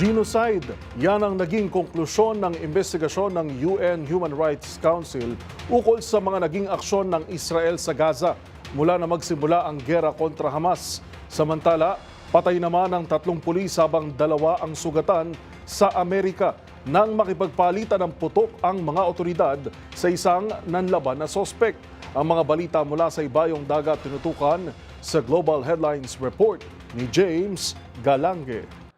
Genocide. Yan ang naging konklusyon ng investigasyon ng UN Human Rights Council ukol sa mga naging aksyon ng Israel sa Gaza mula na magsimula ang gera kontra Hamas. Samantala, patay naman ang tatlong pulis habang dalawa ang sugatan sa Amerika nang makipagpalitan ng putok ang mga otoridad sa isang nanlaban na sospek. Ang mga balita mula sa ibayong dagat tinutukan sa Global Headlines Report ni James Galange.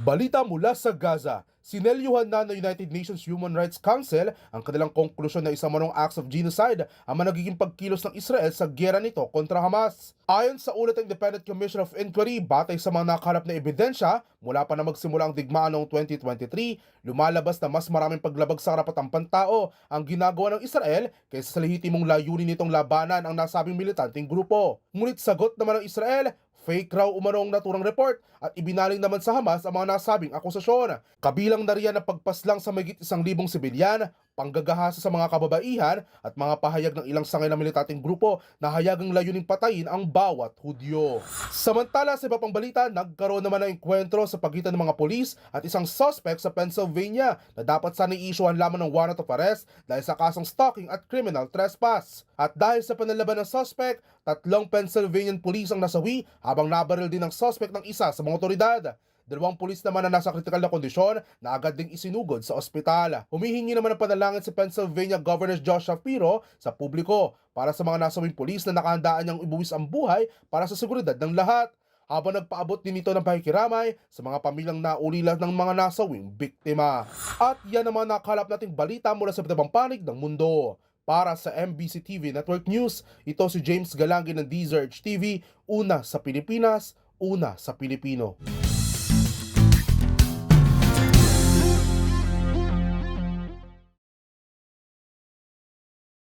Balita mula sa Gaza, sinelyuhan na ng United Nations Human Rights Council ang kanilang konklusyon na isa manong acts of genocide ang mga nagiging pagkilos ng Israel sa gera nito kontra Hamas. Ayon sa ulat ng Independent Commission of Inquiry, batay sa mga nakaharap na ebidensya, mula pa na magsimula ang digmaan noong 2023, lumalabas na mas maraming paglabag sa karapatang pantao ang ginagawa ng Israel kaysa sa lehitimong layunin nitong labanan ang nasabing militanteng grupo. Ngunit sagot naman ng Israel, Fake raw umanong naturang report at ibinaling naman sa Hamas ang mga nasabing akusasyon. Kabilang na riyan ang pagpaslang sa mayigit isang libong sibilyan, panggagahasa sa mga kababaihan at mga pahayag ng ilang sangay na militating grupo na hayagang layuning patayin ang bawat Hudyo. Samantala sa iba pang balita, nagkaroon naman ng enkwentro sa pagitan ng mga polis at isang suspect sa Pennsylvania na dapat sana i-issuehan lamang ng warrant of arrest dahil sa kasong stalking at criminal trespass. At dahil sa panlalaban ng suspect, tatlong Pennsylvanian police ang nasawi habang nabaril din ng suspect ng isa sa mga otoridad. Dalawang pulis naman na nasa kritikal na kondisyon na agad ding isinugod sa ospital. Humihingi naman ng panalangin si Pennsylvania Governor Josh Shapiro sa publiko para sa mga nasawing pulis na nakahandaan niyang ibuwis ang buhay para sa seguridad ng lahat habang nagpaabot din ito ng pakikiramay sa mga pamilyang naulila ng mga nasawing biktima. At yan naman nakalap nating balita mula sa iba't panig ng mundo. Para sa MBC TV Network News, ito si James Galangi ng DZRH TV, una sa Pilipinas, una sa Pilipino.